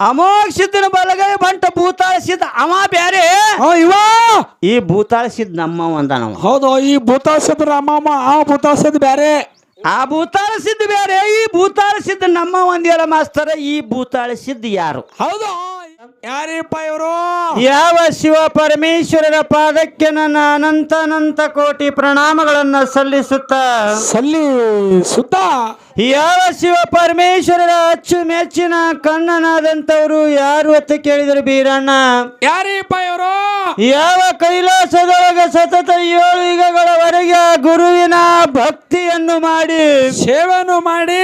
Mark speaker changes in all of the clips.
Speaker 1: ಅಮೋಘ ಸಿದ್ಧನ ಬಲಗೈ ಬಂಟ ಭೂತಾಳ ಸಿದ್ಧ ಅವ ಬ್ಯಾರೆ?
Speaker 2: ಇವ!
Speaker 1: ಈ ಭೂತಾಳ ಸಿದ್ಧ ನಮ್ಮ ಒಂದನವ
Speaker 2: ಹೌದು ಈ ಭೂತಾಳ ಸಿದ್ಧ ನಮ್ಮ ಆ ಭೂತಾಸದ ಬ್ಯಾರೆ.
Speaker 1: ಆ ಭೂತಾಳ ಸಿದ್ಧ ಬ್ಯಾರೆ ಈ ಭೂತಾಳ ಸಿದ್ಧ ನಮ್ಮ ಒಂದೇಳ ಮಾಸ್ತರ ಈ ಭೂತಾಳ ಸಿದ್ಧ ಯಾರು?
Speaker 2: ಹೌದು ಯಾರಿಪ್ಪ ಇವರು?
Speaker 1: ಯಾವ ಶಿವ ಪರಮೇಶ್ವರರ ಪಾದಕ್ಕೆ ನನ್ನ ಅನಂತ ಅನಂತ ಕೋಟಿ ಪ್ರಣಾಮಗಳನ್ನ ಸಲ್ಲಿಸುತ್ತ?
Speaker 2: ಸಲ್ಲಿ ಸುತ್ತ
Speaker 1: ಯಾವ ಶಿವ ಪರಮೇಶ್ವರರ ಅಚ್ಚು ಮೆಚ್ಚಿನ ಕಣ್ಣನಾದಂತವರು ಯಾರು ಅಂತ ಕೇಳಿದರು ಬೀರಣ್ಣ.
Speaker 2: ಯಾರಿಪ್ಪ ಇವರು?
Speaker 1: ಯಾವ ಕೈಲಾಸದೊಳಗೆ ಸತತ ಏಳು ಯುಗಗಳವರೆಗೆ ಗುರುವಿನ ಭಕ್ತಿಯನ್ನು ಮಾಡಿ
Speaker 2: ಸೇವನು ಮಾಡಿ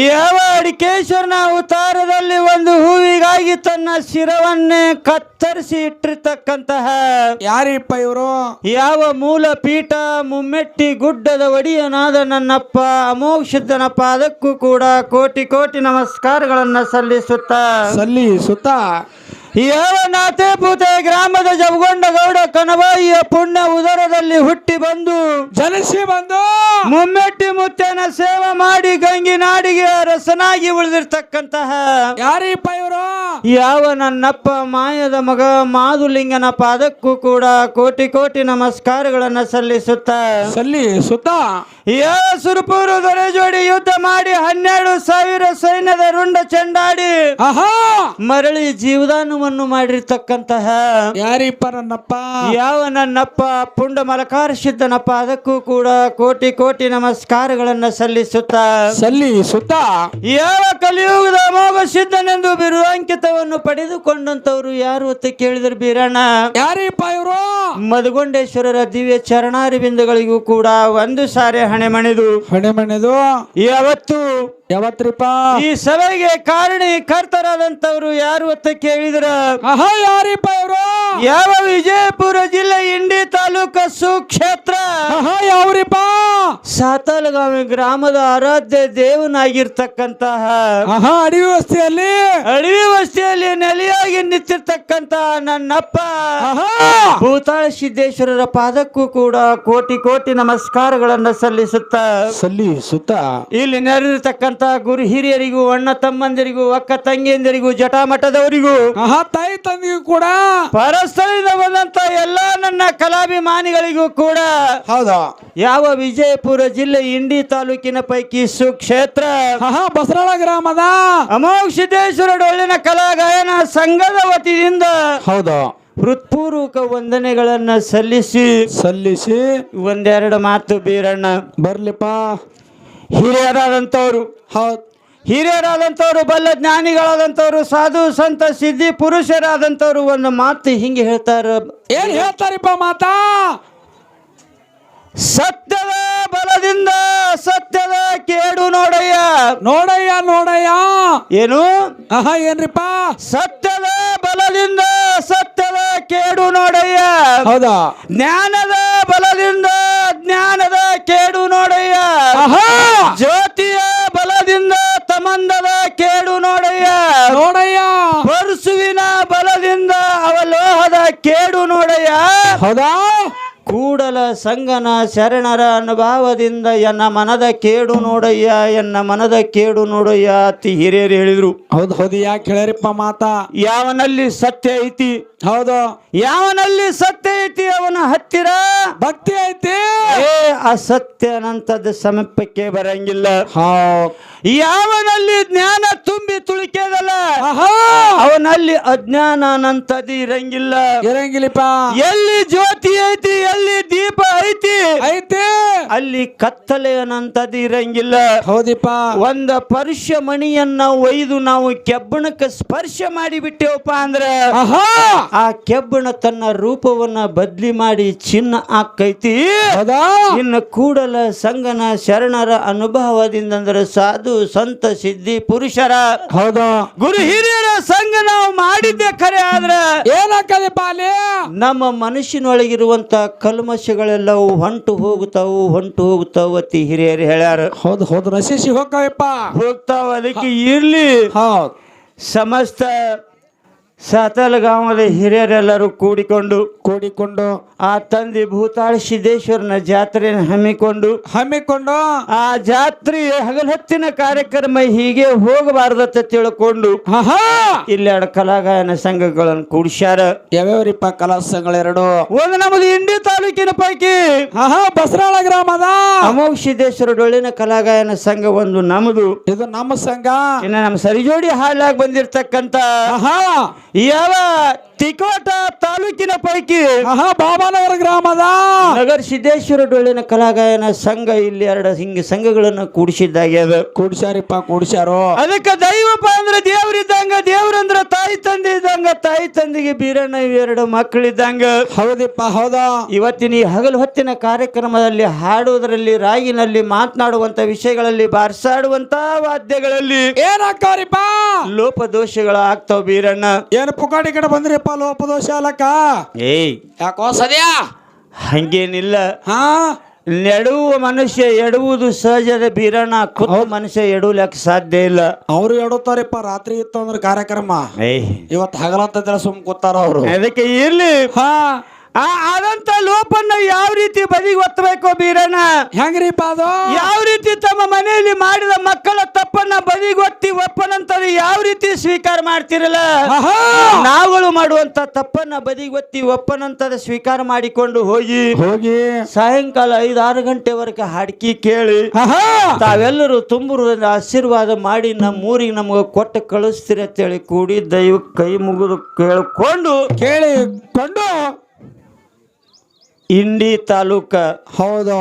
Speaker 1: ಯಾವ ಅಡಿಕೇಶ್ವರನ ಅವತಾರದಲ್ಲಿ ಒಂದು ಹೂವಿಗಾಗಿ ತನ್ನ ಶಿರವನ್ನೇ ಕತ್ತರಿಸಿ ಇಟ್ಟಿರ್ತಕ್ಕಂತಹ
Speaker 2: ಯಾರಿಪ್ಪ ಇವರು?
Speaker 1: ಯಾವ ಮೂಲ ಪೀಠ ಮುಮ್ಮೆಟ್ಟಿ ಗುಡ್ಡದ ಒಡಿಯನಾದ ನನ್ನಪ್ಪ ಅಮೋಕ್ಷಿದ್ದನ ಪಾದಕ್ಕೂ ಕೂಡ ಕೋಟಿ ಕೋಟಿ ನಮಸ್ಕಾರಗಳನ್ನ ಸಲ್ಲಿಸುತ್ತ.
Speaker 2: ಸಲ್ಲಿ
Speaker 1: ಯಾವ ನಾಥೇಪೂತೆ ಗ್ರಾಮದ ಜವಗೊಂಡ ಗೌಡ ಕನಬಾಯಿಯ ಪುಣ್ಯ ಉದರದಲ್ಲಿ ಹುಟ್ಟಿ ಬಂದು
Speaker 2: ಜನಿಸಿ ಬಂದು
Speaker 1: ಮುಮ್ಮೆಟ್ಟಿ ಮುತ್ತನ ಸೇವೆ ಮಾಡಿ ಗಂಗಿ ನಾಡಿಗೆ ರಸನಾಗಿ ಉಳಿದಿರ್ತಕ್ಕಂತಹ
Speaker 2: ಯಾರೀಪ ಇವರು?
Speaker 1: ಯಾವ ನನ್ನಪ್ಪ ಮಾಯದ ಮಗ ಮಾಧುಲಿಂಗನ ಪಾದಕ್ಕೂ ಕೂಡ ಕೋಟಿ ಕೋಟಿ ನಮಸ್ಕಾರಗಳನ್ನ ಸಲ್ಲಿಸುತ್ತ.
Speaker 2: ಸಲ್ಲಿಸುತ್ತ?
Speaker 1: ಯಾವ ಸುರಪೂರು ದೊರೆ ಜೋಡಿ ಯುದ್ಧ ಮಾಡಿ ಹನ್ನೆರಡು ಸಾವಿರ ಸೈನ್ಯದ ರುಂಡ ಚೆಂಡಾಡಿ
Speaker 2: ಮರಳಿ
Speaker 1: ಮರಳಿ ಜೀವದಾನವನ್ನು ಮಾಡಿರ್ತಕ್ಕಂತಹ
Speaker 2: ಯಾರಿಪ್ಪ ನನ್ನಪ್ಪ?
Speaker 1: ಯಾವ ನನ್ನಪ್ಪ? ಪುಂಡ ಮಲಕಾರ ಸಿದ್ದನಪ್ಪ ಅದಕ್ಕೂ ಕೂಡ ಕೋಟಿ ಕೋಟಿ ನಮಸ್ಕಾರಗಳನ್ನ ಸಲ್ಲಿಸುತ್ತ.
Speaker 2: ಸಲ್ಲಿಸುತ್ತಾ?
Speaker 1: ಯಾವ ಕಲಿಯುಗದ ಅಮೋಘ ಸಿದ್ಧನೆಂದು ಬಿರುದಾಂಕಿತವನ್ನು ಪಡೆದುಕೊಂಡಂತವ್ರು ಯಾರು ಅಂತ ಕೇಳಿದ್ರು ಬೀರಣ್ಣ.
Speaker 2: ಯಾರಿಪ್ಪ ಇವರು?
Speaker 1: ಮಧುಗೊಂಡೇಶ್ವರರ ದಿವ್ಯ ಚರಣಾರಿ ಬಿಂದುಗಳಿಗೂ ಕೂಡ ಒಂದು ಸಾರಿ ಹಣೆ ಮಣೆದು
Speaker 2: ಹಣೆ ಮಣೆದು
Speaker 1: ಯಾವತ್ತು?
Speaker 2: ಯಾವತ್ರಿಪ್ಪ
Speaker 1: ಈ ಸಭೆಗೆ ಕಾರಣಿ ಕರ್ತರಾದಂತವ್ರು ಯಾರು ಅಂತ ಕೇಳಿದ್ರ?
Speaker 2: ಅಹಾ ಯಾರಿಪ್ಪ ಇವರು?
Speaker 1: ಯಾವ ವಿಜಯಪುರ ಜಿಲ್ಲೆ ಇಂಡಿ ತಾಲೂಕ ಸುಕ್ಷೇತ್ರ?
Speaker 2: ಆಹಾ ಯಾವ್ರಿಪ್ಪ?
Speaker 1: ಸಾತಲಗಾವಿ ಗ್ರಾಮದ ಆರಾಧ್ಯ ದೇವನಾಗಿರ್ತಕ್ಕಂತಹ
Speaker 2: ಆಹಾ ಅಡಿ ವ್ಯವಸ್ಥೆಯಲ್ಲಿ
Speaker 1: ಅಡವಿ ವಸ್ತಿಯಲ್ಲಿ ನೆಲೆಯಾಗಿ ನಿಂತಿರ್ತಕ್ಕಂತಹ ನನ್ನಪ್ಪ
Speaker 2: ಆಹಾ!
Speaker 1: ಭೂತಾಳ ಸಿದ್ದೇಶ್ವರರ ಪಾದಕ್ಕೂ ಕೂಡ ಕೋಟಿ ಕೋಟಿ ನಮಸ್ಕಾರಗಳನ್ನ ಸಲ್ಲಿಸುತ್ತ
Speaker 2: ಸಲ್ಲಿಸುತ್ತ? ಇಲ್ಲಿ
Speaker 1: ಇಲ್ಲಿ ನೆರೆದಿರ್ತಕ್ಕಂತ ಗುರು ಹಿರಿಯರಿಗೂ ಅಣ್ಣ ತಮ್ಮಂದಿರಿಗೂ ಅಕ್ಕ ತಂಗಿಯಂದಿರಿಗೂ ಜಟಾಮಠದವರಿಗೂ
Speaker 2: ಆಹಾ ತಾಯಿ ತಂದಿಗೂ ಕೂಡ.
Speaker 1: ಪರಸ್ಥಳದಿಂದ ಬಂದಂತ ಎಲ್ಲಾ ನನ್ನ ಕಲಾಭಿಮಾನಿಗಳಿಗೂ ಕೂಡ
Speaker 2: ಹೌದಾ?
Speaker 1: ಯಾವ ವಿಜಯಪುರ ಜಿಲ್ಲೆ ಇಂಡಿ ತಾಲೂಕಿನ ಪೈಕಿ ಸುಕ್ಷೇತ್ರ.
Speaker 2: ಆಹಾ ಬಸರಾಳ ಗ್ರಾಮದ.
Speaker 1: ಅಮೋಘ ಸಿದ್ದೇಶ್ವರ ಡೊಳ್ಳಿನ ಕಲಾ ಗಾಯನ ಸಂಘದ ವತಿಯಿಂದ
Speaker 2: ಹೌದಾ?
Speaker 1: ಹೃತ್ಪೂರ್ವಕ ವಂದನೆಗಳನ್ನ ಸಲ್ಲಿಸಿ
Speaker 2: ಸಲ್ಲಿಸಿ.
Speaker 1: ಒಂದೆರಡು ಮಾತು ಬೀರಣ್ಣ.
Speaker 2: ಬರ್ಲಿಪ್ಪ.
Speaker 1: ಹಿರಿಯರಾದಂಥವ್ರು.
Speaker 2: ಹೌದು.
Speaker 1: ಹಿರಿಯರಾದಂಥವ್ರು ಬಲ್ಲ ಜ್ಞಾನಿಗಳಾದಂಥವ್ರು ಸಾಧು ಸಂತ ಸಿದ್ಧಿ ಪುರುಷರಾದಂಥವ್ರು ಒಂದು ಮಾತು ಹಿಂಗೆ ಹೇಳ್ತಾರ.
Speaker 2: ಏನ್ ಹೇಳ್ತಾರಿಪ್ಪ ಮಾತಾ?
Speaker 1: ಸತ್ಯದ ಬಲದಿಂದ ಸತ್ಯದ ಕೇಡು ನೋಡಯ್ಯ.
Speaker 2: ನೋಡಯ್ಯ ನೋಡಯ್ಯ.
Speaker 1: ಏನು?
Speaker 2: ಆಹಾ ಏನ್ರಿಪ್ಪ?
Speaker 1: ಸತ್ಯದ ಬಲದಿಂದ ಸತ್ಯದ ಕೇಡು ನೋಡಯ್ಯ.
Speaker 2: ಹೌದಾ?
Speaker 1: ಜ್ಞಾನದ ಬಲದಿಂದ ಜ್ಞಾನದ ಕೇಡು ನೋಡಯ್ಯ.
Speaker 2: ಆಹಾ
Speaker 1: ಜ್ಯೋತಿಯ ಬಲದಿಂದ ತಮಂದದ ಕೇಡು ನೋಡಯ್ಯ.
Speaker 2: ನೋಡಯ್ಯ.
Speaker 1: ಪರಸುವಿನ ಬಲದಿಂದ ಅವಲೋಹದ ಕೇಡು ನೋಡಯ್ಯ.
Speaker 2: ಹೌದಾ?
Speaker 1: ಕೂಡಲ ಸಂಗನ ಶರಣರ ಅನುಭಾವದಿಂದ ಎನ್ನ ಮನದ ಕೇಡು ನೋಡಯ್ಯ ಎನ್ನ ಮನದ ಕೇಡು ನೋಡಯ್ಯ ಅತಿ ಹಿರಿಯರು ಹೇಳಿದ್ರು.
Speaker 2: ಹೌದು ಹೌದು ಯಾಕೆ ಹೇಳ್ಯಾರಿಪ್ಪ ಮಾತಾ?
Speaker 1: ಯಾವನಲ್ಲಿ ಸತ್ಯ ಐತಿ?
Speaker 2: ಹೌದು.
Speaker 1: ಯಾವನಲ್ಲಿ ಸತ್ಯ ಐತಿ ಅವನ ಹತ್ತಿರ?
Speaker 2: ಭಕ್ತಿ ಐತಿ.
Speaker 1: ಏ ಅಸತ್ಯ ಅನಂತದ ಸಮೀಪಕ್ಕೆ ಬರಂಗಿಲ್ಲ. ಯಾವನಲ್ಲಿ ಜ್ಞಾನ ತುಂಬಿ ತುಳಿಕೆದಲ್ಲ?
Speaker 2: ಆಹಾ.
Speaker 1: ಅವನಲ್ಲಿ ಅಜ್ಞಾನ ಅನಂತದ ಇರಂಗಿಲ್ಲ.
Speaker 2: ಇರಂಗಿಲ್ಲಪ್ಪ
Speaker 1: ಎಲ್ಲಿ ಜ್ಯೋತಿ ಐತಿ ಎಲ್ಲಿ ಅಲ್ಲಿ ಕತ್ತಲೆ ಅನ್ನಂಥದ್ದು ಇರಂಗಿಲ್ಲ
Speaker 2: ಹೌದಿಪ್ಪ.
Speaker 1: ಒಂದ ಪರುಷ ಮಣಿಯನ್ನ ಒಯ್ದು ನಾವು ಕೆಬ್ಬಣಕ್ಕೆ ಸ್ಪರ್ಶ ಮಾಡಿ ಬಿಟ್ಟೇವಪ್ಪ ಅಂದ್ರ ಆ ಕೆಬ್ಬಣ ತನ್ನ ರೂಪವನ್ನ ಬದ್ಲಿ ಮಾಡಿ ಚಿನ್ನ ಆಕೈತಿ ಇನ್ನು ಕೂಡಲ ಸಂಗನ ಶರಣರ ಅನುಭವದಿಂದ ಅಂದ್ರೆ ಸಾಧು ಸಂತ ಸಿದ್ಧಿ ಪುರುಷರ.
Speaker 2: ಹೌದ?
Speaker 1: ಗುರು ಹಿರಿಯರ ಸಂಘ ನಾವು ಮಾಡಿದ್ದೆ ಖರೆ ಆದ್ರೆ
Speaker 2: ಏನಾಕದಪ್ಪ ಪಾಲೆ
Speaker 1: ನಮ್ಮ ಮನುಷ್ಯನೊಳಗಿರುವಂತ ಕಲ್ಮಶಗಳೆಲ್ಲವೂ ಹೊಂಟು ಹೋಗುತ್ತಾವು ಹೊಂಟು ಹೋಗುತ್ತಾವು ಅತಿ ಹಿರಿಯರು ಹೇಳ್ಯಾರ.
Speaker 2: ಹೌದು ಹೌದು ನಶಿಸಿ ಹೋಗ್ತಾವಪ್ಪ.
Speaker 1: ಹೋಗ್ತಾವ ಅದಕ್ಕೆ ಇರ್ಲಿ.
Speaker 2: ಹೌದು.
Speaker 1: ಸಮಸ್ತ ಸಾತಲಗಾಂವದ ಹಿರಿಯರೆಲ್ಲರೂ ಕೂಡಿಕೊಂಡು
Speaker 2: ಕೂಡಿಕೊಂಡು
Speaker 1: ಆ ತಂದೆ ಭೂತಾಳ ಸಿದ್ದೇಶ್ವರನ ಜಾತ್ರೆಯನ್ನು ಹಮ್ಮಿಕೊಂಡು
Speaker 2: ಹಮ್ಮಿಕೊಂಡು
Speaker 1: ಆ ಜಾತ್ರೆ ಹಗಲೊತ್ತಿನ ಕಾರ್ಯಕ್ರಮ ಹೀಗೆ ಹೋಗಬಾರದತ್ತ ತಿಳ್ಕೊಂಡು
Speaker 2: ಆಹಾ!
Speaker 1: ಇಲ್ಲೆರಡು ಕಲಾಗಾಯನ ಸಂಘಗಳನ್ನು ಕೂಡಿಸ್ಯಾರ.
Speaker 2: ಯಾವ್ಯಾವ್ರಿಪ್ಪ ಕಲಾ ಸಂಘಗಳೆರಡು
Speaker 1: ಒಂದು ನಮ್ಮದು ಇಂಡಿ ತಾಲೂಕಿನ ಪೈಕಿ
Speaker 2: ಬಸರಾಳ ಗ್ರಾಮದ?
Speaker 1: ಅಮೋಘ ಸಿದ್ದೇಶ್ವರ ಡೊಳ್ಳಿನ ಕಲಾಗಾಯನ ಸಂಘ ಒಂದು ನಮ್ಮದು.
Speaker 2: ಇದು ನಮ್ಮ ಸಂಘ.
Speaker 1: ಇನ್ನ ನಮ್ಮ ಸರಿಜೋಡಿ ಹಾಲಾಗಿ ಬಂದಿರತಕ್ಕಂತ
Speaker 2: ಆಹಾ
Speaker 1: ಯಾವ ತಿಕೋಟ ತಾಲೂಕಿನ ಪೈಕಿ
Speaker 2: ಮಹಾ ಬಾಬಾನವರ ಗ್ರಾಮದ
Speaker 1: ನಗರ ಸಿದ್ದೇಶ್ವರ ಡೊಳ್ಳಿನ ಕಲಾಗಾಯನ ಸಂಘ ಇಲ್ಲಿ ಎರಡು ಹಿಂಗೆ ಸಂಘಗಳನ್ನು ಕೂಡಿಸಿದ್ದಾಗ್ಯದ.
Speaker 2: ಕೂಡ್ಸ್ಯಾರಿಪ್ಪ ಕೂಡ್ಸ್ಯಾರು.
Speaker 1: ಅದಕ್ಕೆ ದೈವಪ್ಪ ಅಂದ್ರೆ ದೇವ್ರಿದ್ದಂಗ ದೇವ್ರಂದ್ರ ತಾಯಿ ತಂದೆ ಇದ್ದಂಗ ತಾಯಿ ತಂದೆಗೆ ಬೀರಣ್ಣ ಇವೆರಡು ಮಕ್ಕಳಿದ್ದಂಗ.
Speaker 2: ಹೌದಿಪ್ಪ ಹೌದಾ?
Speaker 1: ಇವತ್ತಿನ ಈ ಹಗಲು ಹೊತ್ತಿನ ಕಾರ್ಯಕ್ರಮದಲ್ಲಿ ಹಾಡುವುದರಲ್ಲಿ ರಾಗಿನಲ್ಲಿ ಮಾತನಾಡುವಂತ ವಿಷಯಗಳಲ್ಲಿ ಬಾರಿಸಾಡುವಂತ ವಾದ್ಯಗಳಲ್ಲಿ
Speaker 2: ಏನಾಕ್ಕವ್ರಿಪ್ಪ
Speaker 1: ಲೋಪದೋಷಗಳು ಆಗ್ತಾವ ಬೀರಣ್ಣ.
Speaker 2: ಏನು ಪುಕಾಡಿ ಕಡೆ ಬಂದ್ರಿಪ್ಪ? ಲೋಪದೋಷ ಅಲ್ಲಕ್ಕ
Speaker 1: ಏಯ್.
Speaker 2: ಯಾಕೋ ಸದ್ಯಾ?
Speaker 1: ಹಂಗೇನಿಲ್ಲ.
Speaker 2: ಹಾ?
Speaker 1: ನೆಡುವ ಮನುಷ್ಯ ಎಡುವುದು ಸಹಜದ ಬೀರಣ ಖುದ್ದು ಮನುಷ್ಯ ಎಡುವುಲಕ್ಕೆ ಸಾಧ್ಯ ಇಲ್ಲ.
Speaker 2: ಅವ್ರು ಎಡುತ್ತಾರಪ್ಪ ರಾತ್ರಿ ಇತ್ತು ಅಂದ್ರೆ ಕಾರ್ಯಕ್ರಮ.
Speaker 1: ಏಯ್.
Speaker 2: ಇವತ್ತು ಹಗಲಂತ ಸುಮ್ ಕೂತಾರ ಅವರು.
Speaker 1: ಅದಕ್ಕೆ ಇರ್ಲಿ.
Speaker 2: ಹಾ.
Speaker 1: ಆದಂತ ಲೋಪನ್ನ ಯಾವ ರೀತಿ ಬದಿಗೆ ಒತ್ತಬೇಕು ಬೀರಣ್ಣ?
Speaker 2: ಹೆಂಗ್ರಿಪ್ಪ ಅದು
Speaker 1: ಯಾವ ರೀತಿ ತಮ್ಮ ಮನೆಯಲ್ಲಿ ಮಾಡಿದ ಮಕ್ಕಳ ತಪ್ಪನ್ನ ಬದಿಗೊತ್ತಿ ಒಪ್ಪನಂತ ಯಾವ ರೀತಿ ಸ್ವೀಕಾರ ಮಾಡ್ತಿರಲ್ಲ? ನಾವುಗಳು ಮಾಡುವಂತ ತಪ್ಪನ್ನ ಬದಿಗೊತ್ತಿ ಒಪ್ಪನಂತದ ಸ್ವೀಕಾರ ಮಾಡಿಕೊಂಡು ಹೋಗಿ
Speaker 2: ಹೋಗಿ.
Speaker 1: ಸಾಯಂಕಾಲ ಐದು ಆರು ಗಂಟೆವರೆಗೆ ಹಾಡ್ಕಿ ಕೇಳಿ ತಾವೆಲ್ಲರೂ ತುಂಬುವುದರಿಂದ ಆಶೀರ್ವಾದ ಮಾಡಿ ನಮ್ಮ ಊರಿಗೆ ನಮ್ಗೆ ಕೊಟ್ಟು ಕಳಿಸ್ತೀರಿ ಅಂತೇಳಿ ಕೂಡಿ ದೈವ ಕೈ ಮುಗಿದು ಕೇಳಿಕೊಂಡು
Speaker 2: ಕೇಳಿ ಕೊಂಡು
Speaker 1: ಇಂಡಿ ತಾಲೂಕ
Speaker 2: ಹೌದು.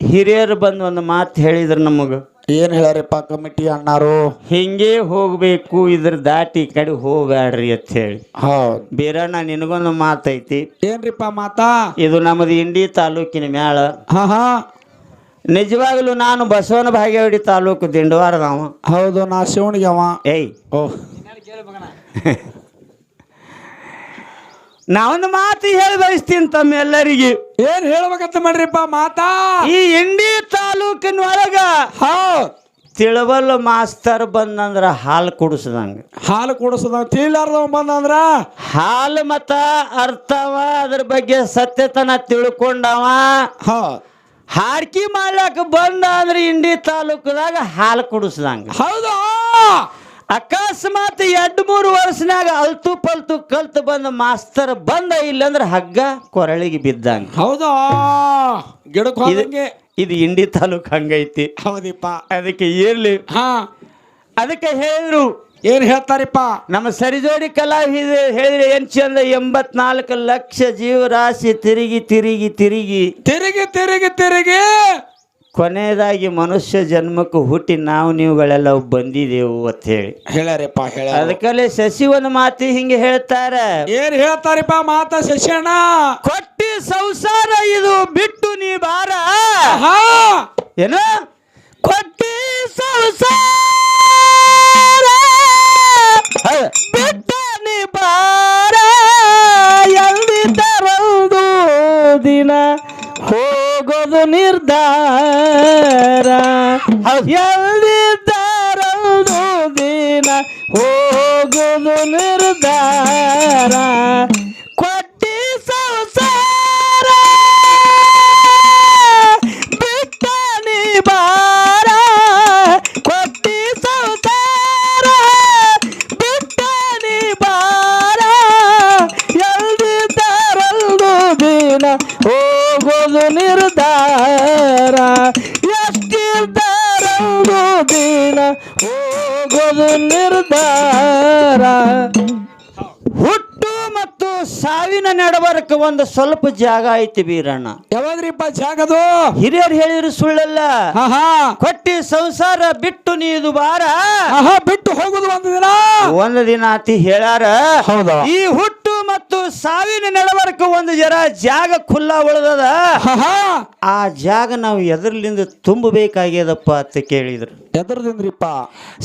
Speaker 1: ಹಿರಿಯರು ಬಂದು ಒಂದು ಮಾತು ಹೇಳಿದ್ರು ನಮಗೆ.
Speaker 2: ಏನ್ ಹೇಳ್ಯಾರಪ್ಪ ಕಮಿಟಿ ಅಣ್ಣಾರು?
Speaker 1: ಹಿಂಗೆ ಹೋಗ್ಬೇಕು ಇದ್ರ ದಾಟಿ ಈ ಕಡೆ ಹೋಗ್ಬ್ಯಾಡ್ರಿ ಅಂತ ಹೇಳಿ.
Speaker 2: ಹೌದು.
Speaker 1: ಬೀರಣ್ಣ ನಿನಗೊಂದು ಮಾತೈತಿ
Speaker 2: ಏನ್ರಿಪ್ಪ ಮಾತಾ?
Speaker 1: ಇದು ನಮ್ದು ಇಂಡಿ ತಾಲೂಕಿನ ಮ್ಯಾಳ.
Speaker 2: ಹಾ ಹಾ.
Speaker 1: ನಿಜವಾಗ್ಲೂ ನಾನು ಬಸವನ ಭಾಗ್ಯವಾಡಿ ತಾಲೂಕು ದಿಂಡವಾರದವ.
Speaker 2: ಹೌದು ನಾ ಶಿವನಿಗೆ ಅವ.
Speaker 1: ಏಯ್.
Speaker 2: ಓ.
Speaker 1: ನಾವೊಂದು ಮಾತು ಹೇಳಿ ಬಯಸ್ತೀನಿ ತಮ್ಮೆಲ್ಲರಿಗೆ
Speaker 2: ಏನ್ ಹೇಳ್ಬೇಕಂತ ಮಾಡ್ರಿಪ್ಪ ಮಾತಾ?
Speaker 1: ಈ ಇಂಡಿ ತಾಲೂಕಿನೊಳಗ
Speaker 2: ಒಳಗ
Speaker 1: ತಿಳಬಲ್ಲ ಮಾಸ್ತರ್ ಬಂದಂದ್ರ ಹಾಲು ಕುಡಿಸ್ದಂಗ.
Speaker 2: ಹಾಲು ಕುಡಿಸದ ತಿಳಿಲಾರ್ದ ಬಂದಂದ್ರ?
Speaker 1: ಹಾಲು ಮತ ಅರ್ಥವ ಅದ್ರ ಬಗ್ಗೆ ಸತ್ಯತನ ತಿಳ್ಕೊಂಡವ.
Speaker 2: ಹಾರ್ಕಿ
Speaker 1: ಹಾಡ್ಕಿ ಮಾಡ್ಲಾಕ ಬಂದ ಅಂದ್ರೆ ಇಂಡಿ ತಾಲೂಕದಾಗ ಹಾಲು ಕುಡಿಸ್ದಂಗ.
Speaker 2: ಹೌದು?
Speaker 1: ಅಕಸ್ಮಾತ್ ಎರಡು ಮೂರು ವರ್ಷನಾಗ ಅಲ್ತು ಪಲ್ತು ಕಲ್ತು ಬಂದ ಮಾಸ್ತರ್ ಬಂದ ಇಲ್ಲಂದ್ರ ಹಗ್ಗ ಕೊರಳಿಗೆ ಬಿದ್ದಂಗ.
Speaker 2: ಹೌದಾ? ಗಿಡಕ್ಕೆ
Speaker 1: ಇದು ಇಂಡಿ ತಾಲೂಕ್ ಹಂಗೈತಿ.
Speaker 2: ಹೌದಿಪ್ಪ.
Speaker 1: ಅದಕ್ಕೆ ಇರ್ಲಿ.
Speaker 2: ಹಾ.
Speaker 1: ಅದಕ್ಕೆ ಹೇಳಿದ್ರು
Speaker 2: ಏನ್ ಹೇಳ್ತಾರಿಪ್ಪ?
Speaker 1: ನಮ್ಮ ಸರಿಜೋಡಿ ಕಲಾವಿದ ಹೇಳಿದ್ರೆ ಏನ್ ಚಂದ? ಎಂಬತ್ನಾಲ್ಕು ಲಕ್ಷ ಜೀವರಾಶಿ ತಿರುಗಿ ತಿರುಗಿ ತಿರುಗಿ.
Speaker 2: ತಿರುಗಿ ತಿರುಗಿ ತಿರುಗಿ.
Speaker 1: ಕೊನೆಯದಾಗಿ ಮನುಷ್ಯ ಜನ್ಮಕ್ಕೆ ಹುಟ್ಟಿ ನಾವು ನೀವುಗಳೆಲ್ಲ ಬಂದಿದೆವು ಅಂತ ಹೇಳಿ.
Speaker 2: ಹೇಳ್ಯಾರಪ್ಪ ಹೇಳ
Speaker 1: ಅದಕ್ಕಲ್ಲೇ ಶಶಿ ಒಂದು ಮಾತು ಹಿಂಗೆ ಹೇಳ್ತಾರ.
Speaker 2: ಏನ್ ಹೇಳ್ತಾರಪ್ಪ ಮಾತ ಶಶಿಯಣ್ಣ?
Speaker 1: ಕೊಟ್ಟಿ ಸಂಸಾರ ಇದು ಬಿಟ್ಟು ನೀ ಬಾರ. ಏನು? ಕೊಟ್ಟಿ ಸಂಸಾರ. ಹೋಗೋದು ನಿರ್ಧಾರ. ಹುಟ್ಟು ಮತ್ತು ಸಾವಿನ ನಡವರಕ ಒಂದು ಸ್ವಲ್ಪ ಜಾಗ ಐತಿ ಬೀರಣ್ಣ
Speaker 2: ಯಾವಾಗ್ರಿಪ್ಪ ಜಾಗದು
Speaker 1: ಹಿರಿಯರು ಹೇಳಿದ್ರು ಸುಳ್ಳಲ್ಲ. ಕೊಟ್ಟಿ ಸಂಸಾರ ಬಿಟ್ಟು ನೀದು ಬಾರ
Speaker 2: ಆಹಾ ಬಿಟ್ಟು ಹೋಗುದು ಒಂದು ದಿನ?
Speaker 1: ಒಂದು ದಿನ ಅತಿ ಹೇಳ್ಯಾರ
Speaker 2: ಹೌದಾ?
Speaker 1: ಈ ಹುಟ್ಟು ಮತ್ತು ಸಾವಿನ ನಡವರಕ ಒಂದು ಜರ ಜಾಗ ಖುಲ್ಲಾ ಉಳ್ದದ. ಆ ಜಾಗ ನಾವು ಎದರ್ಲಿಂದ ತುಂಬಬೇಕಾಗ್ಯದಪ್ಪ ಅಂತ ಕೇಳಿದ್ರು.
Speaker 2: ಎದ್ರದಿಂದ್ರಿಪ್ಪ.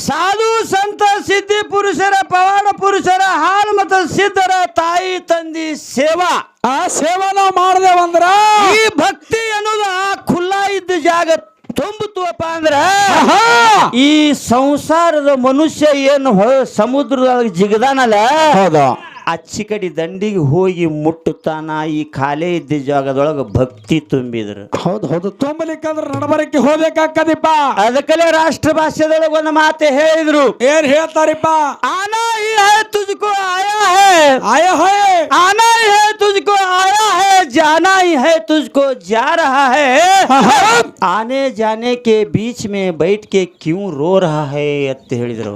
Speaker 1: ಸಾಧು ಸಂತ ಸಿದ್ಧಿ ಪುರುಷರ ಪವಾಡ ಪುರುಷರ ಹಾಲು ಮತ್ತು ಸಿದ್ಧರ ತಾಯಿ ತಂದಿ ಸೇವಾ.
Speaker 2: ಆ ಸೇವಾ ನಾವು ಮಾಡ್ದೇವಂದ್ರ
Speaker 1: ಈ ಭಕ್ತಿ ಅನ್ನೋದು ಆ ಖುಲ್ಲ ಇದ್ದ ಜಾಗ ತುಂಬುತ್ತುವಪ್ಪ ಅಂದ್ರ ಈ ಸಂಸಾರದ ಮನುಷ್ಯ ಏನು ಸಮುದ್ರದೊಳಗೆ ಜಿಗದಾನಲ್ಲ?
Speaker 2: ಹೌದು.
Speaker 1: ಅಚ್ಚಿ ಕಡೆ ದಂಡಿಗೆ ಹೋಗಿ ಮುಟ್ಟುತ್ತಾನ ಈ ಖಾಲಿ ಇದ್ದ ಜಾಗದೊಳಗೆ ಭಕ್ತಿ ತುಂಬಿದ್ರು
Speaker 2: ಹೌದು ಹೌದು ತುಂಬಲಿಕ್ಕಂದ್ರೆ ನಡಬರಕ್ಕೆ ಹೋಗ್ಬೇಕಾಗ್ತದಿಪ್ಪ
Speaker 1: ಅದಕ್ಕಲ್ಲೇ ರಾಷ್ಟ್ರ ಭಾಷೆದೊಳಗೆ ಒಂದು ಮಾತೆ ಹೇಳಿದ್ರು
Speaker 2: ಏನ್ ಹೇಳ್ತಾರಿಪ್ಪ
Speaker 1: ಆನಾ ಈ ಹೇ ತುಜಕೋ ಆಯಾ ಹೇ
Speaker 2: ಆಯಾ ಹೇ
Speaker 1: ಆನಾ ಈ ಹೇ ತುಜಕೋ ಆಯಾ ಹೇ जाना ही है तुझको जा रहा है आने जाने के बीच में बैठ के क्यों रो रहा है ಅಂತ ಹೇಳಿದರು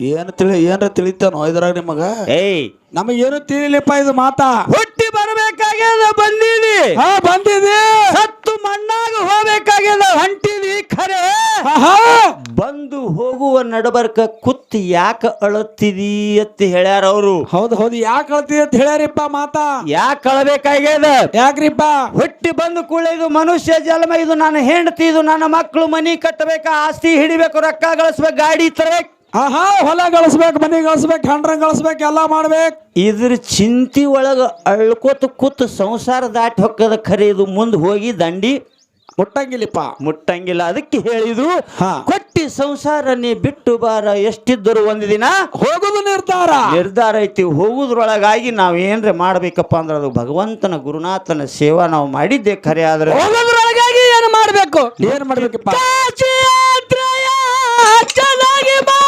Speaker 2: ಏನ್ ತಿಳಿ ಏನ್ರ ತಿಳಿತಾನೋ ಇದ್ರಾಗ ನಿಮಗ?
Speaker 1: ಏಯ್.
Speaker 2: ನಮಗೇನು ತಿಳಿಲಿಪ್ಪ ಇದು ಮಾತಾ?
Speaker 1: ಹುಟ್ಟಿ ಬರಬೇಕಾಗ್ಯದ ಬಂದೀನಿ.
Speaker 2: ಹಾ ಬಂದಿದೆ.
Speaker 1: ಸತ್ತು ಮಣ್ಣಾಗ ಹೋಗ್ಬೇಕಾಗ್ಯದ ಹೊಂಟಿದಿ ಖರೆ ಬಂದು ಹೋಗುವ ನಡಬರ್ಕ ಕುತ್ತಿ ಯಾಕ ಅಳತ್ತಿದಿ ಅಂತ ಹೇಳ್ಯಾರ ಅವರು.
Speaker 2: ಹೌದು ಹೌದು. ಯಾಕೆ ಕಳ್ತಿ ಅಂತ ಹೇಳ್ಯಾರಿಪ್ಪ ಮಾತಾ?
Speaker 1: ಯಾಕೆ ಅಳಬೇಕಾಗ್ಯದ?
Speaker 2: ಯಾಕ್ರಿಪ್ಪ?
Speaker 1: ಹುಟ್ಟಿ ಬಂದು ಕೂಡ ಇದು ಮನುಷ್ಯ ಜನ್ಮ ಇದು ನನ್ನ ಹೆಂಡತಿ ಇದು ನನ್ನ ಮಕ್ಕಳು ಮನಿ ಕಟ್ಟಬೇಕ ಆಸ್ತಿ ಹಿಡಿಬೇಕು ರೊಕ್ಕ ಗಳಿಸ್ಬೇಕು ಗಾಡಿ ತರಬೇಕು.
Speaker 2: ಆಹಾ ಹೊಲ ಗಳಿಸ್ಬೇಕು ಮನೆ ಗಳಿಸ್ಬೇಕು ಹಂಡ್ರಂಗ್ ಗಳಿಸ್ಬೇಕು ಎಲ್ಲ ಮಾಡ್ಬೇಕು.
Speaker 1: ಇದ್ರ ಚಿಂತಿ ಒಳಗ ಅಳ್ಕೋತ ಕೂತು ಸಂಸಾರ ದಾಟಿ ಹೊಕ್ಕದ ಖರೆ ಇದು ಮುಂದೆ ಹೋಗಿ ದಂಡಿ
Speaker 2: ಮುಟ್ಟಂಗಿಲ್ಲಪ್ಪ.
Speaker 1: ಮುಟ್ಟಂಗಿಲ್ಲ. ಅದಕ್ಕೆ ಹೇಳಿದ್ರು
Speaker 2: ಹಾ.
Speaker 1: ಕೊಟ್ಟಿ ಸಂಸಾರ ನೀ ಬಿಟ್ಟು ಬಾರ ಎಷ್ಟಿದ್ದರು ಒಂದು ದಿನ
Speaker 2: ಹೋಗುದು ನಿರ್ಧಾರ.
Speaker 1: ನಿರ್ಧಾರ ಐತಿ. ಹೋಗುದ್ರೊಳಗಾಗಿ ನಾವು ಏನ್ರ ಮಾಡ್ಬೇಕಪ್ಪ ಅಂದ್ರೆ ಅದು ಭಗವಂತನ ಗುರುನಾಥನ ಸೇವಾ ನಾವು ಮಾಡಿದ್ದೆ ಖರೆ. ಆದ್ರೆ
Speaker 2: ಹೋಗೋದ್ರೊಳಗಾಗಿ ಏನು ಮಾಡ್ಬೇಕು? ಏನ್ ಮಾಡ್ಬೇಕಪ್ಪ?
Speaker 1: ಕಾಶಿ ಯಾತ್ರೆಯ ಚೆನ್ನಾಗಿ ಮಾಡು.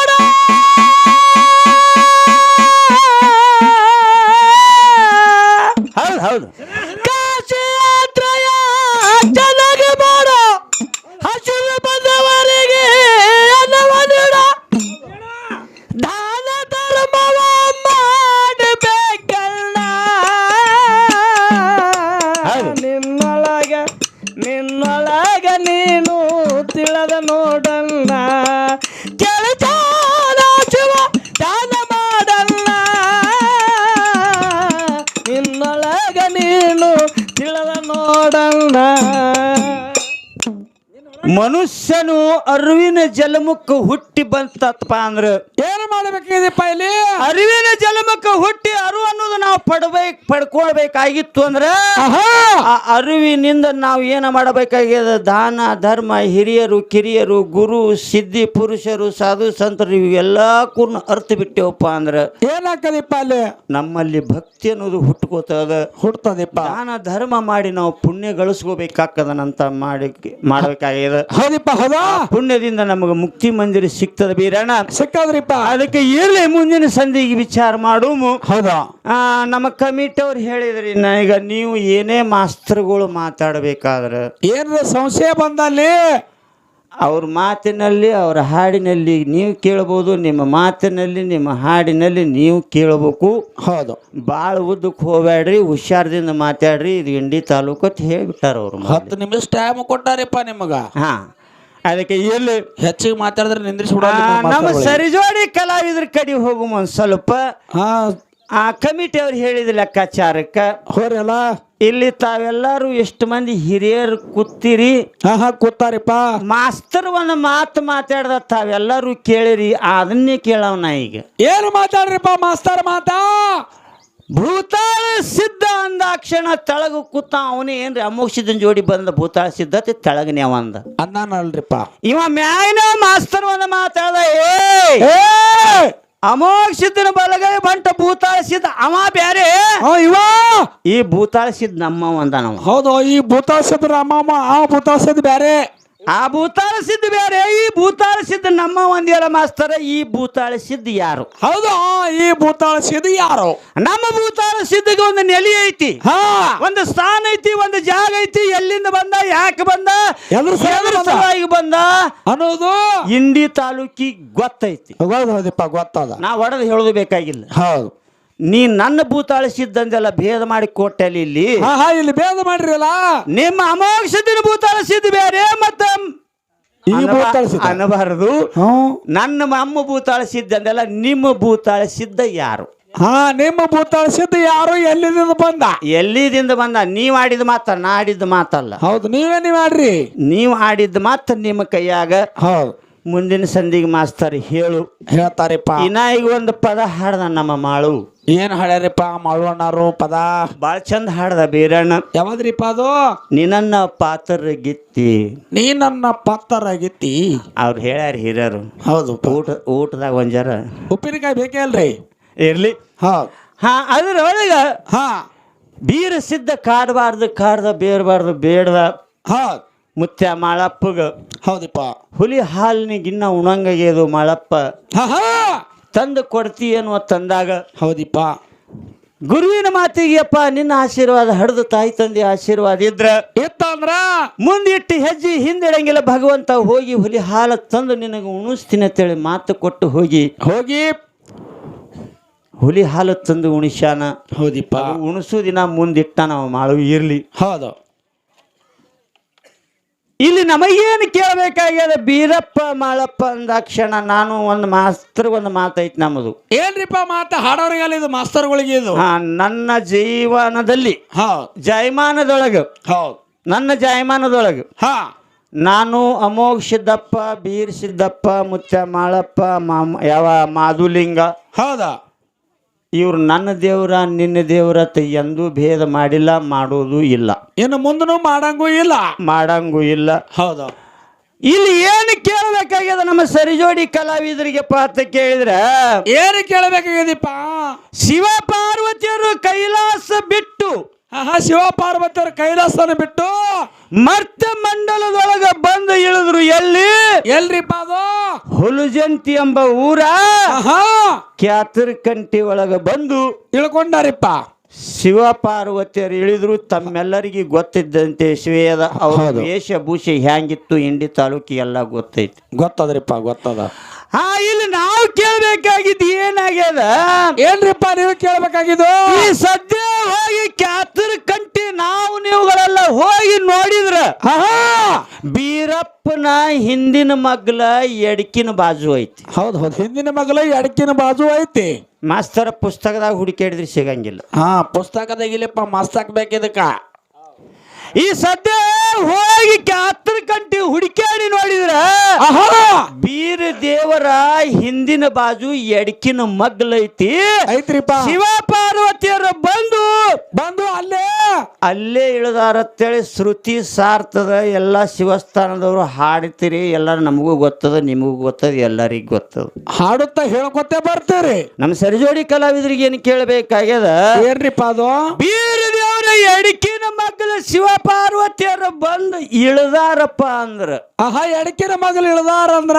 Speaker 1: ನೋಡಲ್ಲ ಮನುಷ್ಯನು ಅರಿವಿನ ಜಲಮುಖ ಹುಟ್ಟಿ ಬಂತಪ್ಪ ಅಂದ್ರ.
Speaker 2: ಮಾಡ್ಬೇಕಿದೆಪ್ಪ ಇಲ್ಲಿ?
Speaker 1: ಅರಿವಿನ ಜನ್ಮಕ್ಕೆ ಹುಟ್ಟಿ ಅರು ಅನ್ನೋದು ನಾವು ಪಡ್ಬೇಕು ಪಡ್ಕೊಳ್ಬೇಕಾಗಿತ್ತು ಅಂದ್ರೆ ಆ ಅರಿವಿನಿಂದ ನಾವು ಏನ ಮಾಡಬೇಕಾಗಿದೆ ದಾನ ಧರ್ಮ ಹಿರಿಯರು ಕಿರಿಯರು ಗುರು ಸಿದ್ಧಿ ಪುರುಷರು ಸಾಧು ಸಂತರು ಇವೆಲ್ಲ ಕೂಡ ಅರ್ಥ ಬಿಟ್ಟೇವಪ್ಪ ಅಂದ್ರೆ
Speaker 2: ಏನಾಗ್ತದಪ್ಪ ಅಲ್ಲಿ?
Speaker 1: ನಮ್ಮಲ್ಲಿ ಭಕ್ತಿ ಅನ್ನೋದು ಹುಟ್ಕೋತದ.
Speaker 2: ಹುಡ್ತದಿಪ್ಪ
Speaker 1: ದಾನ ಧರ್ಮ ಮಾಡಿ ನಾವು ಪುಣ್ಯ ಗಳಿಸ್ಕೋಬೇಕಾಕದನಂತ ಮಾಡಿ ಮಾಡಬೇಕಾಗಿದೆ
Speaker 2: ಹೌದಪ್ಪ ಹೌದಾ?
Speaker 1: ಪುಣ್ಯದಿಂದ ನಮಗೆ ಮುಕ್ತಿ ಮಂದಿರ ಸಿಗ್ತದ ಬೀರಣ್ಣ.
Speaker 2: ಸಿಕ್ಕದ್ರಿಪ್ಪ.
Speaker 1: ಅದಕ್ಕೆ ಇರಲಿ ಮುಂದಿನ ಸಂಧಿಗೆ ವಿಚಾರ ಮಾಡು
Speaker 2: ಹೌದಾ?
Speaker 1: ನಮ್ಮ ಕಮಿಟಿ ಅವ್ರು ಹೇಳಿದ್ರಿ ನಾ ಈಗ ನೀವು ಏನೇ ಮಾಸ್ತರ್ಗಳು ಮಾತಾಡಬೇಕಾದ್ರೆ.
Speaker 2: ಏನ್ರ ಸಂಶಯ ಬಂದಲ್ಲಿ?
Speaker 1: ಅವ್ರ ಮಾತಿನಲ್ಲಿ ಅವ್ರ ಹಾಡಿನಲ್ಲಿ ನೀವು ಕೇಳ್ಬೋದು ನಿಮ್ಮ ಮಾತಿನಲ್ಲಿ ನಿಮ್ಮ ಹಾಡಿನಲ್ಲಿ ನೀವು ಕೇಳಬೇಕು.
Speaker 2: ಹೌದು.
Speaker 1: ಭಾಳ ಉದ್ದಕ್ಕೆ ಹೋಗ್ಬೇಡ್ರಿ ಹುಷಾರದಿಂದ ಮಾತಾಡ್ರಿ ಇದು ಇಂಡಿ ತಾಲೂಕು ಅಂತ ಹೇಳಿಬಿಟ್ಟಾರ ಅವರು
Speaker 2: ಹತ್ತು ನಿಮಿಷ ಟೈಮ್ ಕೊಟ್ಟಾರಪ್ಪ ನಿಮಗ.
Speaker 1: ಹಾ. ಅದಕ್ಕೆ ಎಲ್ಲಿ
Speaker 2: ಹೆಚ್ಚಿಗೆ ಮಾತಾಡಿದ್ರೆ
Speaker 1: ನಮ್ಮ ನಮ್ಮ ಸರಿಜೋಡಿ ಕಲಾವಿದ್ರ ಕಡೆ ಹೋಗುವ ಒಂದು ಸ್ವಲ್ಪ.
Speaker 2: ಹಾ.
Speaker 1: ಆ ಕಮಿಟಿ ಅವ್ರು ಹೇಳಿದ ಲೆಕ್ಕಾಚಾರಕ್ಕ
Speaker 2: ಹೋರಲ್ಲ
Speaker 1: ಇಲ್ಲಿ ತಾವೆಲ್ಲರೂ ಎಷ್ಟು ಮಂದಿ ಹಿರಿಯರು ಕೂತಿರಿ?
Speaker 2: ಹಾ ಹಾ ಕೂತಾರಿಪ್ಪ.
Speaker 1: ಮಾಸ್ತರ್ ಒಂದು ಮಾತು ಮಾತಾಡ್ದ ತಾವೆಲ್ಲರೂ ಕೇಳಿರಿ ಅದನ್ನೇ ಕೇಳವನ ಈಗ.
Speaker 2: ಏನು ಮಾತಾಡ್ರಿಪ್ಪ ಮಾಸ್ತರ್ ಮಾತಾ?
Speaker 1: ಭೂತಾಳ ಸಿದ್ಧ ಅಂದಾಕ್ಷಣ ತೆಳಗ ಕೂತ ಅವನೇ ಏನ್ರಿ ಅಮೋಕ್ಷಿದನ್ ಜೋಡಿ ಬಂದ ಭೂತಾಳ ಸಿದ್ಧತೆ ತೆಳಗನೆ ಅವಂದ ಅಂದ.
Speaker 2: ಅನ್ನಾನಲ್ರಿಪ್ಪ
Speaker 1: ಇವ ಮ್ಯಾಗಿನ ಮಾಸ್ತರ್ ಒಂದ ಮಾತಾಡ್ದ ಏ ಅಮೋಕ್ಷಿದ್ದನ ಬಲಗೈ ಬಂಟ ಭೂತಾಳ ಸಿದ್ಧ ಅವ ಬ್ಯಾರೆ.
Speaker 2: ಇವ!
Speaker 1: ಈ ಭೂತಾಳ ಸಿದ್ಧ ನಮ್ಮ ಅಂದ ನಾವು.
Speaker 2: ಹೌದು ಈ ಭೂತಾಳ ಸಿದ್ಧ ನಮ್ಮ ಆ ಭೂತಾಸದ ಬ್ಯಾರೆ.
Speaker 1: ಆ ಭೂತಾಳ ಸಿದ್ಧ ಬೇರೆ ಈ ಭೂತಾಳ ಸಿದ್ಧ ನಮ್ಮ ಒಂದಿಯಲ್ಲ ಮಾಸ್ತರ ಈ ಭೂತಾಳ ಸಿದ್ಧ ಯಾರು?
Speaker 2: ಹೌದು ಈ ಭೂತಾಳ ಸಿದ ಯಾರು?
Speaker 1: ನಮ್ಮ ಭೂತಾಳ ಸಿದ್ಧಗೆ ಒಂದು ನೆಲೆ ಐತಿ.
Speaker 2: ಹಾ.
Speaker 1: ಒಂದು ಸ್ಥಾನ ಐತಿ ಒಂದು ಜಾಗ ಐತಿ ಎಲ್ಲಿಂದ ಬಂದ ಯಾಕೆ ಬಂದ
Speaker 2: ಸಲುವಾಗಿ ಬಂದ? ಅನ್ನೋದು
Speaker 1: ಇಂಡಿ ತಾಲೂಕಿಗೆ ಗೊತ್ತೈತಿ.
Speaker 2: ಹೌದು ಹೌದಿಪ್ಪ ಗೊತ್ತದ.
Speaker 1: ನಾ ಒಡೆದು ಹೇಳುದು ಬೇಕಾಗಿಲ್ಲ.
Speaker 2: ಹೌದು.
Speaker 1: ನೀ ನನ್ನ ಭೂತಾಳಿಸಿದ್ದಂದೆಲ್ಲ ಭೇದ ಮಾಡಿ ಕೊಟ್ಟಲ್ಲಿ ಇಲ್ಲಿ?
Speaker 2: ಹಾ ಹಾ ಇಲ್ಲಿ ಭೇದ ಮಾಡಿರಲ್ಲ?
Speaker 1: ನಿಮ್ಮ ಅಮೋಕ್ಷದಿನ ಭೂತಾಳಿಸಿದ್ ಬೇರೆ ಮತ್ತ
Speaker 2: ಈ
Speaker 1: ಅನ್ನಬಾರದು ನನ್ನ ಅಮ್ಮ ಭೂತಾಳಿಸಿದ್ದಂದೆಲ್ಲ ನಿಮ್ಮ ಭೂತಾಳಿಸಿದ್ದ ಯಾರು?
Speaker 2: ಹಾ ನಿಮ್ಮ ಭೂತಾಳಿಸಿದ್ದ ಯಾರು? ಎಲ್ಲಿದಿಂದ ಬಂದ?
Speaker 1: ಎಲ್ಲಿದಿಂದ ಬಂದ? ನೀವ್ ಆಡಿದ ಮಾತ ನಾ ಆಡಿದ ಮಾತಲ್ಲ.
Speaker 2: ಹೌದು ನೀವೇ ನೀವ್ ಆಡ್ರಿ.
Speaker 1: ನೀವ್ ಆಡಿದ ಮಾತ ನಿಮ್ಮ ಕೈಯಾಗ.
Speaker 2: ಹೌದು.
Speaker 1: ಮುಂದಿನ ಸಂಧಿಗೆ ಮಾಸ್ತರ್ ಹೇಳು.
Speaker 2: ಹೇಳ್ತಾರೆ
Speaker 1: ಇನ್ನ ಈಗ ಒಂದು ಪದ ಹಾಡ್ದ ನಮ್ಮ ಮಾಳು.
Speaker 2: ಏನ್ ಹಾಡ್ಯಾರಿಪ್ಪ ಮಾಡುವಣ್ಣಾರು ಪದ?
Speaker 1: ಬಾಳ ಚಂದ ಹಾಡ್ದ ಬೀರಣ್ಣ.
Speaker 2: ಯಾವದ್ರಿಪ್ಪ ಅದು?
Speaker 1: ನಿನ್ನ ಪಾತ್ರ ಗಿತ್ತಿ
Speaker 2: ನೀ ನನ್ನ ಗಿತ್ತಿ
Speaker 1: ಅವ್ರು ಹೇಳ್ಯಾರ ಹಿರಿಯರು.
Speaker 2: ಹೌದು
Speaker 1: ಊಟ ಊಟದಾಗ ಒಂಜಾರ. ಜರ
Speaker 2: ಉಪ್ಪಿನಕಾಯಿ ಬೇಕೇ ಅಲ್ರಿ?
Speaker 1: ಇರ್ಲಿ.
Speaker 2: ಹೌದು
Speaker 1: ಹಾ ಅದ್ರೊಳಗ
Speaker 2: ಹಾ.
Speaker 1: ಬೀರ ಸಿದ್ಧ ಕಾಡಬಾರ್ದು ಕಾಡ್ದ ಬೇಡಬಾರ್ದು ಬೇಡ್ದ.
Speaker 2: ಹೌದು
Speaker 1: ಮುತ್ಯ ಮಾಳಪ್ಪಗ.
Speaker 2: ಹೌದಪ್ಪ.
Speaker 1: ಹುಲಿ ಹಾಲಿನಿಗಿನ್ನ ಉಣಂಗಾಗ್ಯದು ಮಾಳಪ್ಪ.
Speaker 2: ಹಾ ಹಾ.
Speaker 1: ತಂದು ಕೊಡ್ತಿ ಅನ್ನುವ ತಂದಾಗ
Speaker 2: ಹೌದಿಪ್ಪ.
Speaker 1: ಗುರುವಿನ ಮಾತಿಗೆಯಪ್ಪ ನಿನ್ನ ಆಶೀರ್ವಾದ ಹಡ್ದು ತಾಯಿ ತಂದೆ ಆಶೀರ್ವಾದ ಇದ್ರ
Speaker 2: ಇತ್ತ ಅಂದ್ರ?
Speaker 1: ಮುಂದಿಟ್ಟು ಹೆಜ್ಜೆ ಹಿಂದಿಡಂಗಿಲ್ಲ ಭಗವಂತ ಹೋಗಿ ಹುಲಿ ಹಾಲು ತಂದು ನಿನಗೆ ಉಣಿಸ್ತೀನಿ ಅಂತೇಳಿ ಮಾತು ಕೊಟ್ಟು ಹೋಗಿ
Speaker 2: ಹೋಗಿ.
Speaker 1: ಹುಲಿ ಹಾಲು ತಂದು ಉಣಿಸ್ಯಾನ.
Speaker 2: ಹೌದಿಪ್ಪ.
Speaker 1: ಉಣಿಸು ದಿನ ಮುಂದಿಟ್ಟ ನಾವು ಮಾಳು ಇರ್ಲಿ.
Speaker 2: ಹೌದು.
Speaker 1: ಇಲ್ಲಿ ನಮಗೇನು ಕೇಳಬೇಕಾಗ್ಯದ? ಬೀರಪ್ಪ ಮಾಳಪ್ಪ ಅಂದಾಕ್ಷಣ ನಾನು ಒಂದು ಮಾಸ್ತರ್ ಒಂದು ಮಾತೈತಿ ನಮ್ಮದು
Speaker 2: ಏನ್ರಿಪ್ಪ ಮಾತ? ಹಾಡೋರಿಗೆ ಇದು ಮಾಸ್ತರ್ಗಳಿಗೆ ಇದು.
Speaker 1: ಹಾ ನನ್ನ ಜೀವನದಲ್ಲಿ
Speaker 2: ಹ.
Speaker 1: ಜೈಮಾನದೊಳಗೆ
Speaker 2: ಹೌದು
Speaker 1: ನನ್ನ ಜೈಮಾನದೊಳಗೆ
Speaker 2: ಹಾ.
Speaker 1: ನಾನು ಅಮೋಘ ಸಿದ್ದಪ್ಪ ಬೀರ್ ಸಿದ್ದಪ್ಪ ಮುಚ್ಚ ಮಾಳಪ್ಪ ಮಾಮ ಯಾವ ಮಾಧುಲಿಂಗ
Speaker 2: ಹೌದಾ?
Speaker 1: ಇವ್ರು ನನ್ನ ದೇವ್ರ ನಿನ್ನ ದೇವ್ರ ಅಂತ ಎಂದೂ ಭೇದ ಮಾಡಿಲ್ಲ ಮಾಡೋದು ಇಲ್ಲ.
Speaker 2: ಇನ್ನು ಮುಂದನು ಮಾಡಂಗೂ ಇಲ್ಲ.
Speaker 1: ಮಾಡಂಗೂ ಇಲ್ಲ.
Speaker 2: ಹೌದು.
Speaker 1: ಇಲ್ಲಿ ಏನು ಕೇಳಬೇಕಾಗ್ಯದ ನಮ್ಮ ಸರಿಜೋಡಿ ಕಲಾವಿದರಿಗೆ ಪಾತ್ರ ಕೇಳಿದ್ರೆ?
Speaker 2: ಏನು ಕೇಳಬೇಕಾಗ್ಯದಿಪ್ಪ?
Speaker 1: ಶಿವ ಪಾರ್ವತಿಯರು ಕೈಲಾಸ ಬಿಟ್ಟು
Speaker 2: ಹಾ ಹಾ ಶಿವ ಪಾರ್ವತಿಯರ ಕೈಲಾಸನ ಬಿಟ್ಟು
Speaker 1: ಮರ್ತ ಮಂಡಲದೊಳಗ ಬಂದು ಇಳಿದ್ರು ಎಲ್ಲಿ?
Speaker 2: ಎಲ್ರಿಪ್ಪ ಅದು
Speaker 1: ಹುಲುಜಂತಿ ಎಂಬ ಊರ
Speaker 2: ಆಹಾ.
Speaker 1: ಕ್ಯಾತರ್ ಕಂಟಿ ಒಳಗ ಬಂದು
Speaker 2: ಇಳ್ಕೊಂಡಾರಿಪ್ಪ.
Speaker 1: ಶಿವ ಪಾರ್ವತಿಯರು ಇಳಿದ್ರು ತಮ್ಮೆಲ್ಲರಿಗೆ ಗೊತ್ತಿದ್ದಂತೆ ಶಿವೇದ ಅವರ
Speaker 2: ವೇಷಭೂಷೆ
Speaker 1: ವೇಷಭೂಷ ಹ್ಯಾಂಗಿತ್ತು ಇಂಡಿ ತಾಲೂಕಿ ಎಲ್ಲ ಗೊತ್ತೈತಿ.
Speaker 2: ಗೊತ್ತದ್ರಿಪ್ಪ ಗೊತ್ತದ.
Speaker 1: ಹಾ ಇಲ್ಲಿ ನಾವು ಕೇಳ್ಬೇಕಾಗಿದ್ದು ಏನಾಗ್ಯದ?
Speaker 2: ಏನ್ರಿಪ್ಪ ನೀವು ಕೇಳ್ಬೇಕಾಗಿದ್ದು?
Speaker 1: ಈ ಸದ್ಯ ಹೋಗಿ ನೋಡಿದ್ರ ಬೀರಪ್ಪನ ಹಿಂದಿನ ಮಗ್ಲ ಎಡಕಿನ ಬಾಜು ಐತಿ.
Speaker 2: ಹೌದು ಹೌದು. ಹಿಂದಿನ ಮಗಲ ಎಡಕಿನ ಬಾಜು ಐತಿ.
Speaker 1: ಮಾಸ್ತರ ಪುಸ್ತಕದಾಗ ಹುಡುಕಾಡಿದ್ರೆ ಸಿಗಂಗಿಲ್ಲ.
Speaker 2: ಹಾ ಪುಸ್ತಕದಾಗಿಲ್ಲಪ್ಪ ಮಸ್ತಕ್ ಬೇಕಿದಕ್ಕ
Speaker 1: ಈ ಸದ್ಯ ಹೋಗಿ ಕ್ಯಾತ್ರ ಕಂಟಿ ಹುಡುಕಾಡಿ ನೋಡಿದ್ರ ಬೀರ ದೇವರ ಹಿಂದಿನ ಬಾಜು ಎಡಕಿನ ಮಗ್ಲೈತಿ
Speaker 2: ಐತ್ರಿಪ್ಪ.
Speaker 1: ಶಿವ ಪಾರ್ವತಿಯರು ಬಂದು
Speaker 2: ಬಂದು ಅಲ್ಲೇ
Speaker 1: ಅಲ್ಲೇ ಇಳಿದಾರತ್ತೇಳಿ ಶ್ರುತಿ ಸಾರ್ತದ ಎಲ್ಲ ಶಿವಸ್ಥಾನದವರು ಹಾಡ್ತೀರಿ ಎಲ್ಲ ನಮಗೂ ಗೊತ್ತದ ನಿಮಗೂ ಗೊತ್ತದ ಎಲ್ಲರಿಗೂ ಗೊತ್ತದ.
Speaker 2: ಹಾಡುತ್ತಾ ಹೇಳ್ಕೊತೇ ಬರ್ತೀರಿ.
Speaker 1: ನಮ್ಮ ಸರಿಜೋಡಿ ಕಲಾವಿದರಿಗೆ ಏನು ಕೇಳಬೇಕಾಗ್ಯದ?
Speaker 2: ಏನ್ರಿಪ್ಪ ಅದು?
Speaker 1: ಬೀರ ಎಡಕಿನ ಮಗ್ಲ ಶಿವ ಪಾರ್ವತಿಯರು ಬಂದು ಇಳ್ದಾರಪ್ಪ ಅಂದ್ರ.
Speaker 2: ಆಹಾ ಎಡಕಿನ ಮಗಲು ಇಳ್ದಾರಂದ್ರ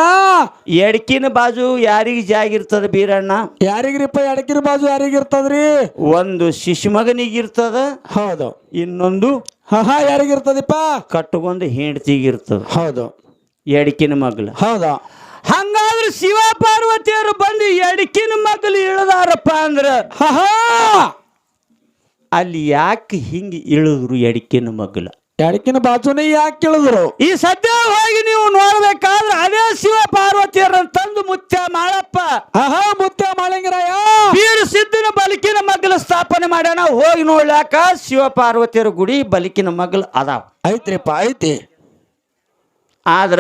Speaker 1: ಎಡಕಿನ ಬಾಜು ಯಾರಿಗೆ ಜಾಗಿರ್ತದ ಬೀರಣ್ಣ?
Speaker 2: ಯಾರಿಗ್ರಿಪ್ಪ ಎಡಕಿನ ಬಾಜು ಯಾರಿಗಿರ್ತದ್ರಿ
Speaker 1: ಒಂದು ಶಿಶು ಮಗನಿಗಿರ್ತದ
Speaker 2: ಹೌದು.
Speaker 1: ಇನ್ನೊಂದು
Speaker 2: ಹಾ ಹಾ ಯಾರಿಗಿರ್ತದಿಪ್ಪ
Speaker 1: ಕಟ್ಟುಗೊಂದು ಹೆಂಡತಿಗಿರ್ತದ
Speaker 2: ಹೌದು.
Speaker 1: ಎಡಕಿನ ಮಗ್ಲ.
Speaker 2: ಹೌದು.
Speaker 1: ಹಂಗಾದ್ರೆ ಶಿವ ಪಾರ್ವತಿಯರು ಬಂದು ಎಡಕಿನ ಮಗ್ಲು ಇಳದಾರಪ್ಪ ಅಂದ್ರ.
Speaker 2: ಹಹಾ ಹಾ
Speaker 1: ಅಲ್ಲಿ ಯಾಕೆ ಹಿಂಗೆ ಇಳಿದ್ರು ಎಡಕಿನ ಮಗ್ಲ
Speaker 2: ಎಡಕಿನ ಬಾಜುನೇ ಯಾಕೆ ಇಳಿದ್ರು?
Speaker 1: ಈ ಸದ್ಯ ಹೋಗಿ ನೀವು ನೋಡ್ಬೇಕಾದ್ರೆ ಅದೇ ಶಿವ ಪಾರ್ವತಿಯರನ್ನ ತಂದು ಮುತ್ಯ ಮಾಳಪ್ಪ.
Speaker 2: ಆಹಾ ಮುತ್ಯ ಮಾಳಿಂಗರಾಯ?
Speaker 1: ವೀರ ಸಿದ್ಧನ ಬಲಿಕಿನ ಮಗ್ಲ ಸ್ಥಾಪನೆ ಮಾಡ್ಯಾನ. ಹೋಗಿ ನೋಡ್ಲಾಕ ಶಿವ ಪಾರ್ವತಿಯರ ಗುಡಿ ಬಲಿಕಿನ ಮಗ್ಲ ಅದಾವ.
Speaker 2: ಐತ್ರಿಪ್ಪ ಐತಿ
Speaker 1: ಆದ್ರ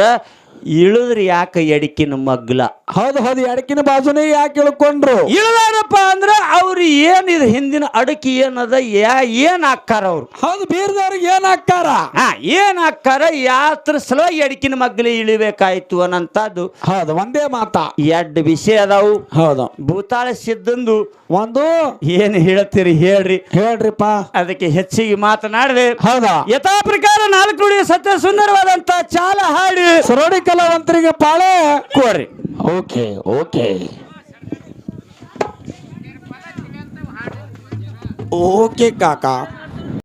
Speaker 1: ಇಳಿದ್ರಿ ಯಾಕೆ ಎಡಕಿನ ಮಗ್ಲ?
Speaker 2: ಹೌದು ಹೌದು ಎಡಕಿನ ಬಾಜುನೇ ಯಾಕೆ ಇಳ್ಕೊಂಡ್ರು?
Speaker 1: ಇಳದಾರಪ್ಪ ಅಂದ್ರೆ ಅವ್ರು ಏನಿದೆ ಹಿಂದಿನ ಅಡಕಿ ಏನದ ಯಾ ಏನ್ ಹಾಕಾರ ಅವ್ರು?
Speaker 2: ಹೌದು ಬೀರ್ದವ್ರಿಗೆ ಏನ್ ಹಾಕಾರ
Speaker 1: ಹಾ ಏನ್ ಹಾಕಾರ ಯಾತ್ರ ಸಲುವಾಗಿ ಎಡಕಿನ ಮಗ್ಲಿ ಇಳಿಬೇಕಾಯ್ತು ಅನ್ನಂತದ್ದು
Speaker 2: ಹೌದು ಒಂದೇ ಮಾತ.
Speaker 1: ಎಡ್ ವಿಷಯ ಅದಾವು.
Speaker 2: ಹೌದು.
Speaker 1: ಭೂತಾಳ ಸಿದ್ದಂದು
Speaker 2: ಒಂದು.
Speaker 1: ಏನ್ ಹೇಳ್ತೀರಿ ಹೇಳ್ರಿ.
Speaker 2: ಹೇಳ್ರಿಪ್ಪ.
Speaker 1: ಅದಕ್ಕೆ ಹೆಚ್ಚಿಗೆ ಮಾತನಾಡದೆ.
Speaker 2: ಹೌದಾ?
Speaker 1: ಯಥಾ ಪ್ರಕಾರ ನಾಲ್ಕು ಸತ್ಯ ಸುಂದರವಾದಂತ ಚಾಲ ಹಾಡಿ
Speaker 2: ಸರೋಡಿ ಕಲಾವಂತರಿಗೆ ಪಾಳೆ
Speaker 1: ಕೋರಿ
Speaker 2: ಓಕೆ ಓಕೆ. ಓಕೆ ಕಾಕ.